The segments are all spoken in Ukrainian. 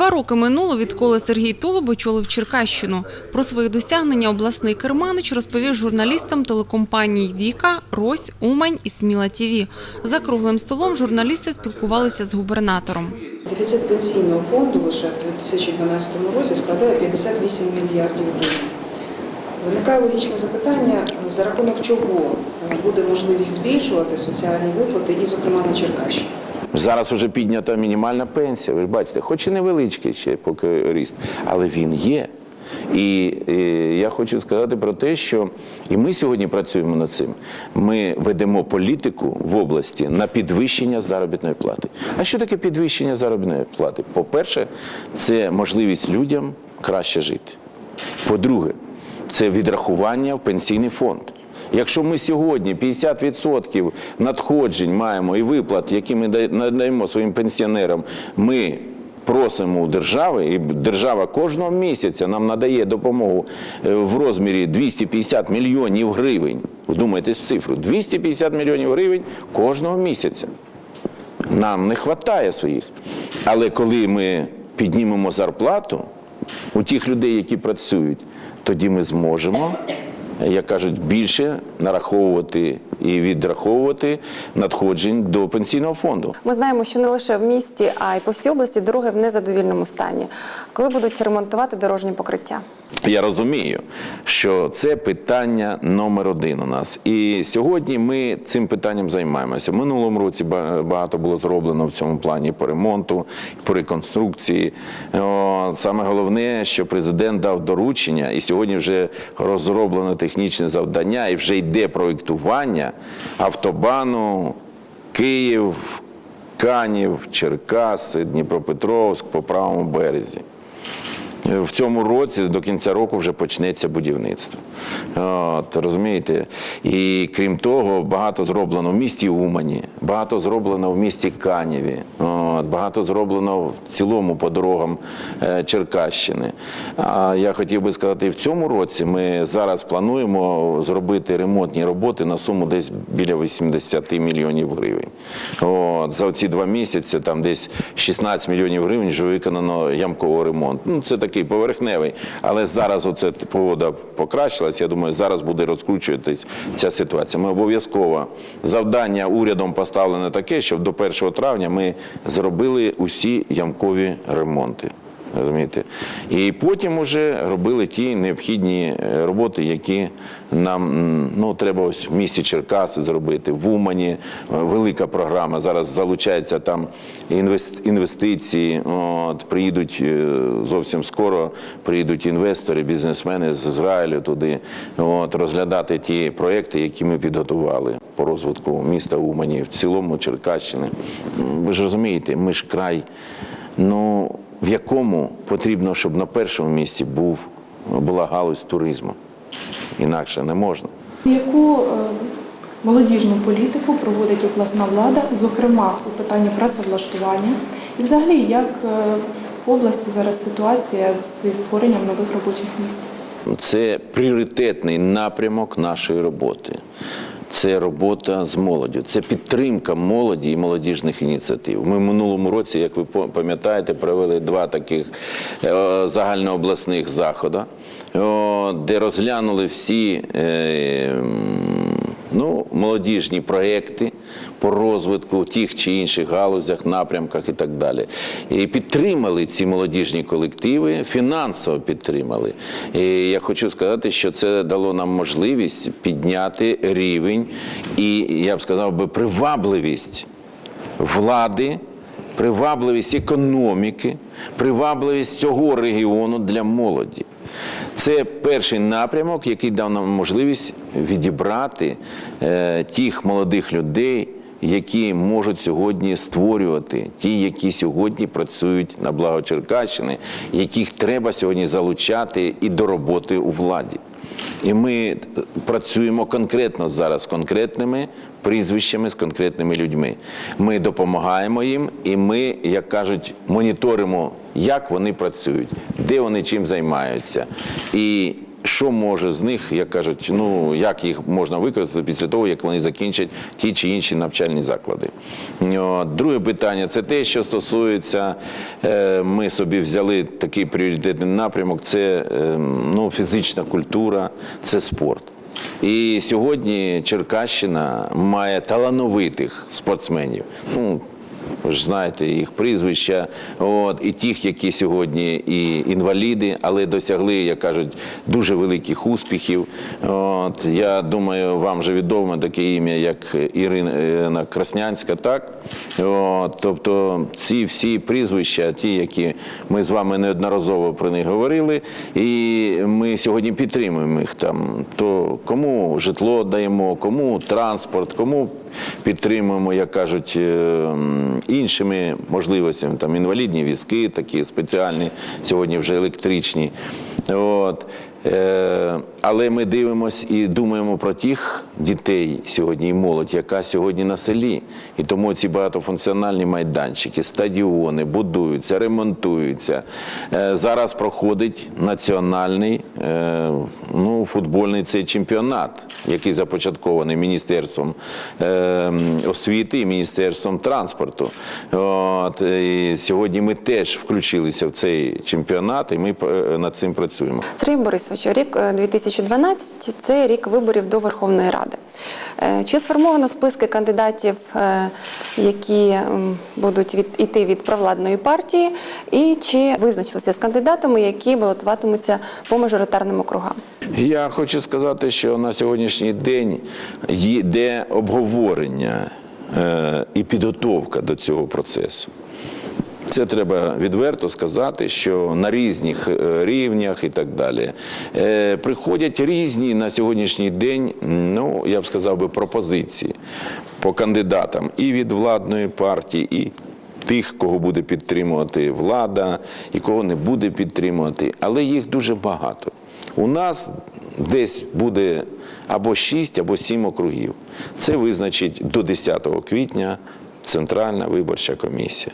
Два роки минуло, відколи Сергій Толуб очолив Черкащину. Про свої досягнення обласний керманич розповів журналістам телекомпаній «Віка», «Рось», «Умань» і «Сміла ТІВІ». За круглим столом журналісти спілкувалися з губернатором. Дефіцит пенсійного фонду лише в 2012 році складає 58 мільярдів гривень. Виникає логічне запитання, за рахунок чого буде можливість збільшувати соціальні виплати, і, зокрема, на Черкащині. Зараз вже піднята мінімальна пенсія. Ви ж бачите, хоч і невеличкий ще поки ріст, але він є. І е, я хочу сказати про те, що і ми сьогодні працюємо над цим. Ми ведемо політику в області на підвищення заробітної плати. А що таке підвищення заробітної плати? По-перше, це можливість людям краще жити. По-друге, це відрахування в пенсійний фонд. Якщо ми сьогодні 50% надходжень маємо і виплат, які ми надаємо своїм пенсіонерам, ми просимо у держави, і держава кожного місяця нам надає допомогу е, в розмірі 250 мільйонів гривень. Вдумайтесь в цифру: 250 мільйонів гривень кожного місяця. Нам не вистачає своїх. Але коли ми піднімемо зарплату у тих людей, які працюють, тоді ми зможемо, як кажуть, більше нараховувати і відраховувати надходжень до пенсійного фонду. Ми знаємо, що не лише в місті, а й по всій області дороги в незадовільному стані. Коли будуть ремонтувати дорожні покриття? Я розумію, що це питання номер один у нас. І сьогодні ми цим питанням займаємося. В минулому році багато було зроблено в цьому плані по ремонту, по реконструкції. Саме головне, що президент дав доручення, і сьогодні вже розроблено технічне завдання, і вже йде проєктування автобану Київ, Канів, Черкаси, Дніпропетровськ по правому березі. В цьому році до кінця року вже почнеться будівництво. От, розумієте? І крім того, багато зроблено в місті Умані, багато зроблено в місті Канєві, от, багато зроблено в цілому по дорогам е, Черкащини. А я хотів би сказати, в цьому році ми зараз плануємо зробити ремонтні роботи на суму десь біля 80 мільйонів гривень. От, за ці два місяці там десь 16 мільйонів гривень вже виконано ямкового ремонту. Ну, це такий поверхневий. Але зараз оце погода покращилась. Я думаю, зараз буде розкручуватись ця ситуація. Ми обов'язково завдання урядом поставлене таке, щоб до 1 травня ми зробили усі ямкові ремонти. Розумієте? І потім вже робили ті необхідні е, роботи, які нам ну, треба ось в місті Черкаси зробити, в Умані е, велика програма. Зараз залучаються там інвестиції. От, приїдуть е, зовсім скоро, приїдуть інвестори, бізнесмени з Ізраїлю туди, от, розглядати ті проекти, які ми підготували по розвитку міста Умані, в цілому Черкащини. Ви ж розумієте, ми ж край. Ну, в якому потрібно, щоб на першому місці був, була галузь туризму. Інакше не можна. Яку е, молодіжну політику проводить обласна влада, зокрема у питанні працевлаштування? І взагалі, як е, в області зараз ситуація зі створенням нових робочих місць? Це пріоритетний напрямок нашої роботи. Це робота з молоддю, це підтримка молоді і молодіжних ініціатив. Ми в минулому році, як ви пам'ятаєте, провели два таких е, загальнообласних заходи, де розглянули всі е, ну, молодіжні проекти по розвитку в тих чи інших галузях, напрямках і так далі. І підтримали ці молодіжні колективи, фінансово підтримали. І я хочу сказати, що це дало нам можливість підняти рівень і, я б сказав би, привабливість влади, привабливість економіки, привабливість цього регіону для молоді. Це перший напрямок, який дав нам можливість відібрати е, тих молодих людей, які можуть сьогодні створювати, ті, які сьогодні працюють на благо Черкащини, яких треба сьогодні залучати і до роботи у владі. І ми працюємо конкретно зараз з конкретними прізвищами, з конкретними людьми. Ми допомагаємо їм, і ми, як кажуть, моніторимо, як вони працюють, де вони чим займаються. І що може з них, як кажуть, ну як їх можна використати після того, як вони закінчать ті чи інші навчальні заклади. Друге питання це те, що стосується, е, ми собі взяли такий пріоритетний напрямок, це е, ну, фізична культура, це спорт. І сьогодні Черкащина має талановитих спортсменів. Ну, ви ж знаєте їх прізвища, от, і тих, які сьогодні і інваліди, але досягли, як кажуть, дуже великих успіхів. От, я думаю, вам вже відомо таке ім'я, як Ірина Краснянська, так? От, тобто ці всі прізвища, ті, які ми з вами неодноразово про них говорили, і ми сьогодні підтримуємо їх там. То кому житло даємо, кому транспорт, кому підтримуємо, як кажуть, е, іншими можливостями, там інвалідні візки, такі спеціальні, сьогодні вже електричні. От. Е, Але ми дивимося і думаємо про тих дітей сьогодні і молодь, яка сьогодні на селі. І тому ці багатофункціональні майданчики, стадіони будуються, ремонтуються. Е, Зараз проходить національний е, ну, футбольний цей чемпіонат, який започаткований Міністерством е, освіти і Міністерством транспорту. Сьогодні ми теж включилися в цей чемпіонат, і ми е, над цим працюємо. Сергій Борисович, рік е, 2012 – це рік виборів до Верховної Ради. Е, Чи сформовано списки кандидатів, е, які будуть від, йти від провладної партії, і чи визначилися з кандидатами, які балотуватимуться по мажоритарним округам? Я хочу сказати, що на сьогоднішній день йде обговорення е, і підготовка до цього процесу. Це треба відверто сказати, що на різних е, рівнях і так далі е, приходять різні на сьогоднішній день, ну я б сказав би, пропозиції по кандидатам і від владної партії, і тих, кого буде підтримувати влада, і кого не буде підтримувати, але їх дуже багато. У нас десь буде або 6, або 7 округів. Це визначить до 10 квітня Центральна виборча комісія.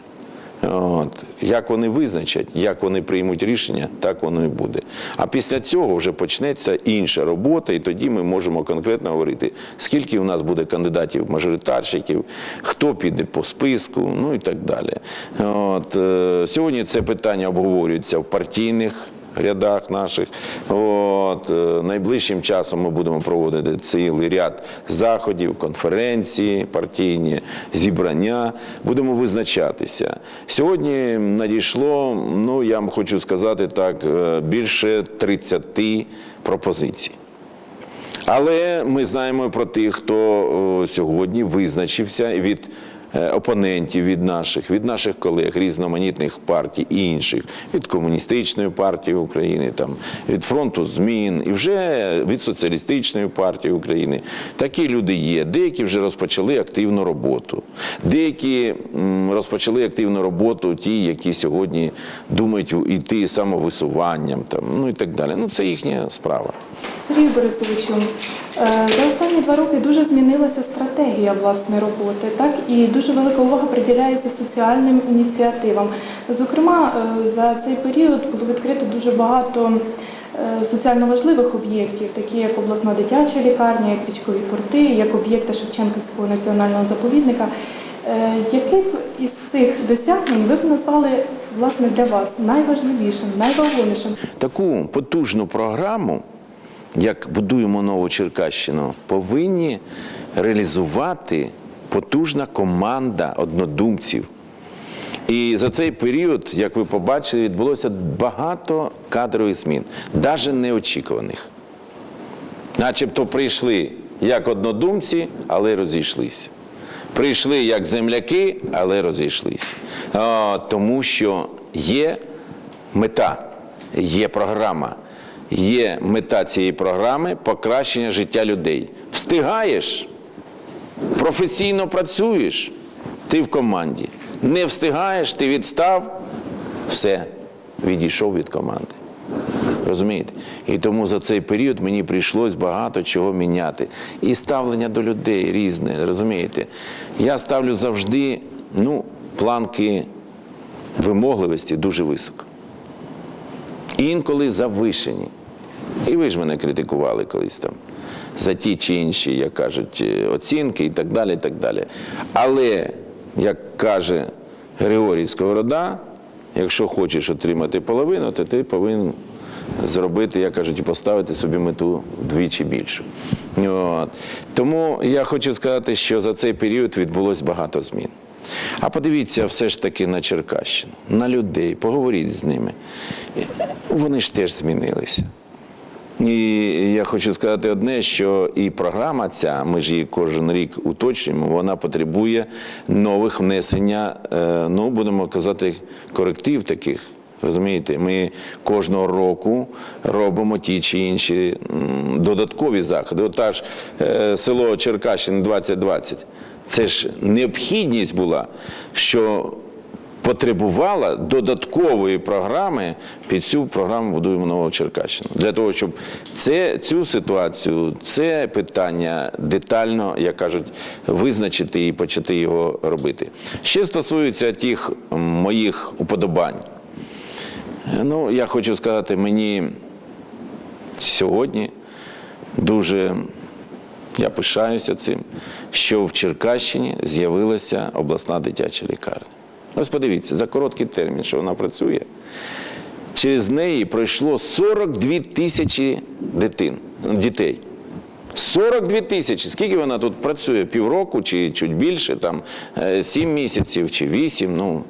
От. Як вони визначать, як вони приймуть рішення, так воно і буде. А після цього вже почнеться інша робота, і тоді ми можемо конкретно говорити, скільки у нас буде кандидатів-мажоритарщиків, хто піде по списку, ну і так далі. От. е, Сьогодні це питання обговорюється в партійних рядах наших. От, е, найближчим часом ми будемо проводити цілий ряд заходів, конференції, партійні зібрання. Будемо визначатися. Сьогодні надійшло, ну я вам хочу сказати так, е, більше 30 пропозицій. Але ми знаємо про тих, хто сьогодні визначився від опонентів від наших, від наших колег, різноманітних партій і інших, від комуністичної партії України, там, від фронту змін і вже від соціалістичної партії України. Такі люди є. Деякі вже розпочали активну роботу. Деякі розпочали активну роботу, ті, які сьогодні думають йти самовисуванням, там, ну і так далі. Ну це їхня справа. Сергію Борисовичу, е, за останні два роки дуже змінилася стратегія власне роботи, так і дуже велика увага приділяється соціальним ініціативам. Зокрема, е, за цей період було відкрито дуже багато е, соціально важливих об'єктів, такі як обласна дитяча лікарня, як річкові порти, як об'єкти Шевченківського національного заповідника. Б із цих досягнень ви б назвали власне для вас найважливішим, найвагомішим? таку потужну програму, як будуємо нову Черкащину, повинні реалізувати потужна команда однодумців. І за цей період, як ви побачили, відбулося багато кадрових змін, навіть неочікуваних. Начебто прийшли як однодумці, але розійшлися. Прийшли як земляки, але розійшлися. Тому що є мета, є програма. Є мета цієї програми покращення життя людей. Встигаєш, професійно працюєш, ти в команді. Не встигаєш, ти відстав, все, відійшов від команди. Розумієте? І тому за цей період мені прийшлось багато чого міняти. І ставлення до людей різне, розумієте? Я ставлю завжди ну, планки вимогливості дуже високо. Інколи завишені. І ви ж мене критикували колись там за ті чи інші, як кажуть, е, оцінки і так далі. і так далі. Але, як каже Григорій Сковорода, якщо хочеш отримати половину, то ти повинен зробити, як кажуть, і поставити собі мету вдвічі більшу. От. Тому я хочу сказати, що за цей період відбулось багато змін. А подивіться все ж таки на Черкащину, на людей, поговоріть з ними. Вони ж теж змінилися. І я хочу сказати одне, що і програма ця, ми ж її кожен рік уточнюємо, вона потребує нових внесення, е, ну будемо казати, коректив таких. Розумієте, ми кожного року робимо ті чи інші додаткові заходи. От ж е, село Черкащин 2020. Це ж необхідність була, що потребувала додаткової програми під цю програму будуємо нового Черкащину. Для того, щоб це, цю ситуацію, це питання детально, як кажуть, визначити і почати його робити. Ще стосується тих моїх уподобань. Ну, я хочу сказати, мені сьогодні дуже я пишаюся цим, що в Черкащині з'явилася обласна дитяча лікарня. Ось подивіться, за короткий термін, що вона працює, через неї пройшло 42 тисячі дитин, дітей. 42 тисячі. Скільки вона тут працює? Півроку чи чуть більше, там 7 місяців чи 8. Ну,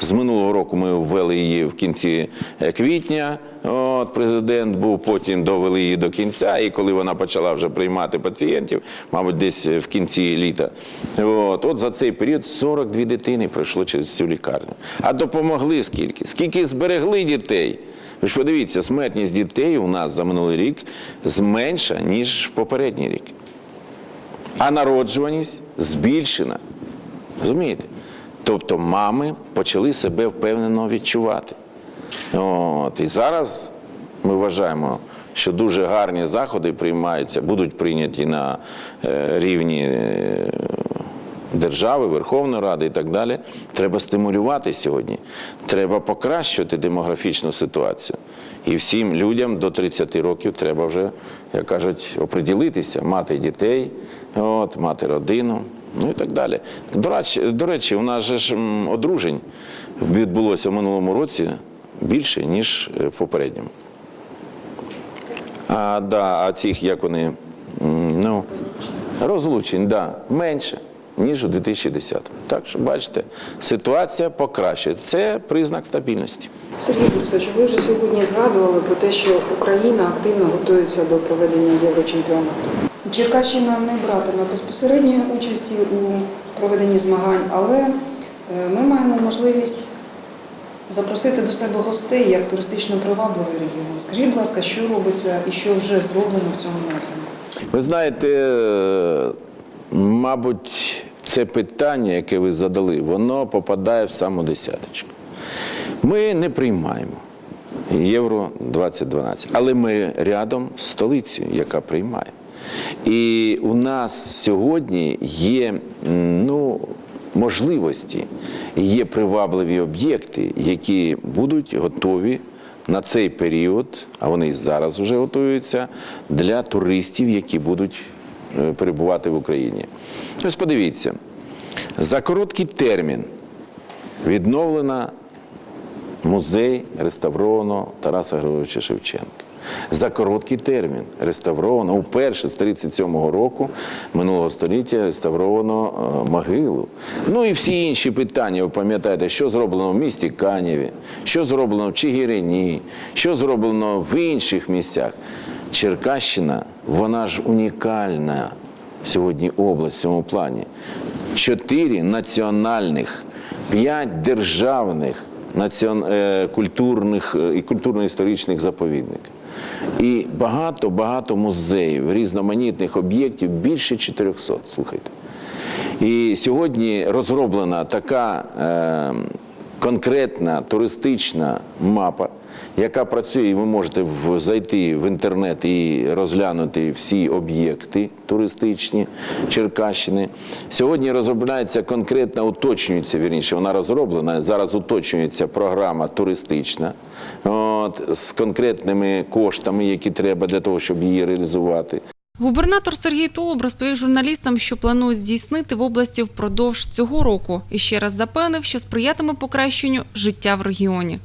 з минулого року ми ввели її в кінці е, квітня. От президент був, потім довели її до кінця. І коли вона почала вже приймати пацієнтів, мабуть, десь в кінці літа. От, от за цей період 42 дитини пройшло через цю лікарню. А допомогли скільки? Скільки зберегли дітей? Ви ж подивіться, смертність дітей у нас за минулий рік зменша, ніж в попередній рік. А народжуваність збільшена. Розумієте? Тобто мами почали себе впевнено відчувати. От. І зараз ми вважаємо, що дуже гарні заходи приймаються, будуть прийняті на е, рівні е, держави, Верховної Ради і так далі. Треба стимулювати сьогодні. Треба покращувати демографічну ситуацію. І всім людям до 30 років треба вже, як кажуть, оприділитися, мати дітей, от, мати родину, ну і так далі. До речі, до речі, у нас же ж одружень відбулося в минулому році більше, ніж е, в попередньому. А, да, а цих, як вони, ну, розлучень, да, менше, ніж у 2010. Так що, бачите, ситуація покращується. Це признак стабільності. Сергій Борисович, ви вже сьогодні згадували про те, що Україна активно готується до проведення Єврочемпіонату. Черкащина не братиме безпосередньої участі у проведенні змагань, але е, ми маємо можливість запросити до себе гостей як туристично привабливий регіон. Скажіть, будь ласка, що робиться і що вже зроблено в цьому напрямку? Ви знаєте, е, мабуть, це питання, яке ви задали, воно попадає в саму десяточку. Ми не приймаємо Євро 2012, але ми рядом з столицею, яка приймає. І у нас сьогодні є ну, можливості, є привабливі об'єкти, які будуть готові на цей період, а вони і зараз вже готуються для туристів, які будуть перебувати в Україні. Ось подивіться, за короткий термін відновлена музей реставровано Тараса Григоровича Шевченка. За короткий термін реставровано вперше з 37-го року минулого століття реставровано е, могилу. Ну і всі інші питання. Ви пам'ятаєте, що зроблено в місті Канєві, що зроблено в Чигирині, що зроблено в інших місцях. Черкащина, вона ж унікальна сьогодні область в цьому плані. Чотири національних, п'ять державних націон... е, культурних е, і культурно-історичних заповідників. І багато-багато музеїв, різноманітних об'єктів, більше 400, слухайте. І сьогодні розроблена така е, конкретна туристична мапа, яка працює, і ви можете зайти в інтернет і розглянути всі об'єкти туристичні Черкащини. Сьогодні розробляється конкретно, уточнюється, вірніше, вона розроблена, зараз уточнюється програма туристична от, з конкретними коштами, які треба для того, щоб її реалізувати. Губернатор Сергій Толуб розповів журналістам, що планують здійснити в області впродовж цього року, і ще раз запевнив, що сприятиме покращенню життя в регіоні.